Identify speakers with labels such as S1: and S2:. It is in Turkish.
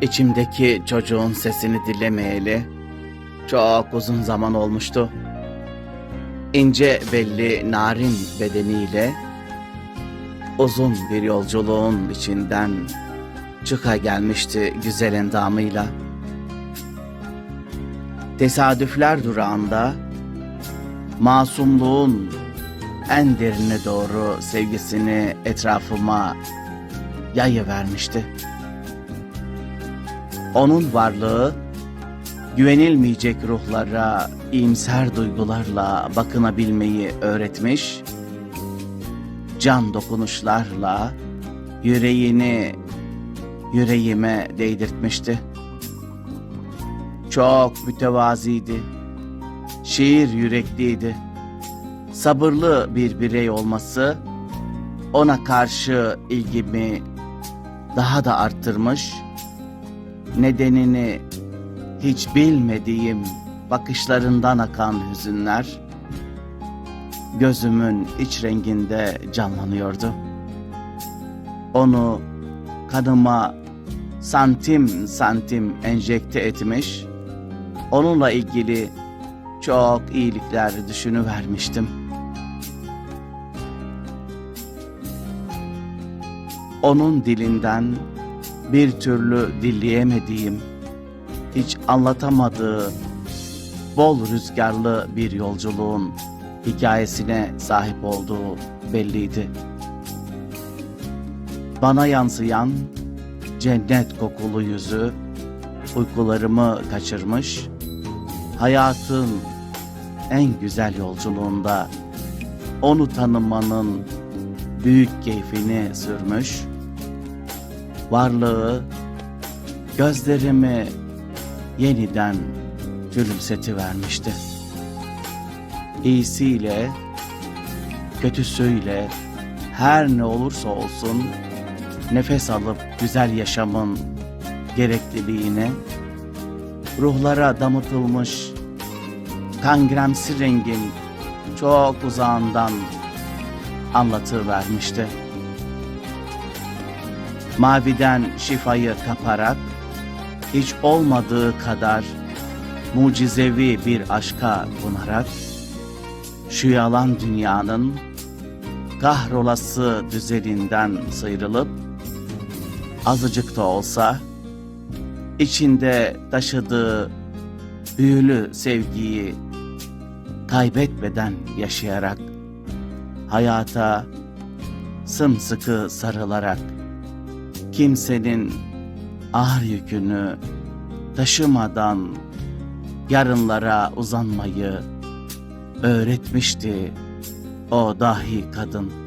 S1: İçimdeki çocuğun sesini dinlemeyeli çok uzun zaman olmuştu. İnce belli narin bedeniyle uzun bir yolculuğun içinden çıka gelmişti güzel endamıyla. Tesadüfler durağında masumluğun en derine doğru sevgisini etrafıma yayıvermişti. Onun varlığı güvenilmeyecek ruhlara iyimser duygularla bakınabilmeyi öğretmiş, can dokunuşlarla yüreğini yüreğime değdirtmişti. Çok mütevaziydi, şiir yürekliydi. Sabırlı bir birey olması ona karşı ilgimi daha da arttırmış, nedenini hiç bilmediğim bakışlarından akan hüzünler gözümün iç renginde canlanıyordu. Onu kanıma santim santim enjekte etmiş, onunla ilgili çok iyilikler düşünüvermiştim. Onun dilinden bir türlü dilleyemediğim, hiç anlatamadığı bol rüzgarlı bir yolculuğun hikayesine sahip olduğu belliydi. Bana yansıyan cennet kokulu yüzü uykularımı kaçırmış, hayatın en güzel yolculuğunda onu tanımanın büyük keyfini sürmüş, varlığı gözlerimi yeniden gülümsetivermişti. İyisiyle, kötüsüyle, her ne olursa olsun nefes alıp güzel yaşamın gerekliliğini ruhlara damıtılmış kangremsi rengin çok uzağından anlatıvermişti. Maviden şifayı kaparak hiç olmadığı kadar mucizevi bir aşka bunarak şu yalan dünyanın kahrolası düzeninden sıyrılıp azıcık da olsa içinde taşıdığı büyülü sevgiyi kaybetmeden yaşayarak hayata sımsıkı sarılarak kimsenin ağır yükünü taşımadan yarınlara uzanmayı öğretmişti o dahi kadın.